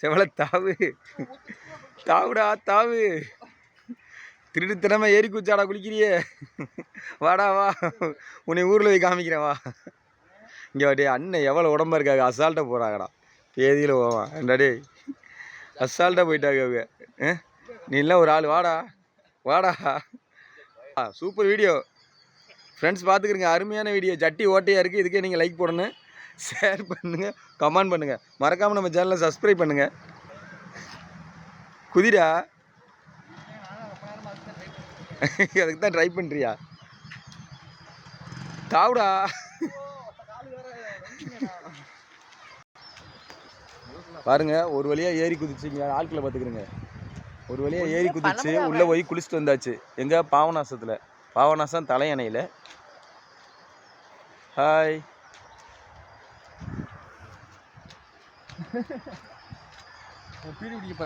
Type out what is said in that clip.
செவலை தாவு தாவுடா தாவு. திருட்டுத்தனமா ஏறி குச்சாடா குளிக்கிறியே. வாடா வா. உன்னை ஊரில் போய் காமிக்கிறேன் வா. இங்கே வாடி அண்ணன் எவ்வளோ உடம்பா இருக்காங்க அசால்ட்டாக போகிறாங்கடா பேதியில் போவான். ஏன்டா அசால்ட்டாக போயிட்டாங்க அவங்க. நீலாம் நீ ஒரு ஆள் வாடா. வாடா. ஆ சூப்பர் வீடியோ ஃப்ரெண்ட்ஸ் பார்த்துக்கிறங்க அருமையான வீடியோ ஜட்டி ஓட்டையாக இருக்குது இதுக்கே நீங்கள் லைக் போடணும். ஷேர் பண்ணுங்கள் கமெண்ட் பண்ணுங்கள் மறக்காமல் நம்ம சேனலை சப்ஸ்கிரைப் பண்ணுங்கள் குதிரா? அதுக்கு தான் ட்ரை பண்ணுறியா தாவுடா? பாருங்க ஒரு வழியா ஏறி குதிச்சுங்க. ஆட்களை பார்த்துக்கிறங்க. ஒரு வழியா ஏறி குதிச்சு உள்ளே போய் குளிச்சுட்டு வந்தாச்சு. எங்க பாவநாசத்தில்? பாவநாசம் தலையணையில். ஹாய் ピリピリ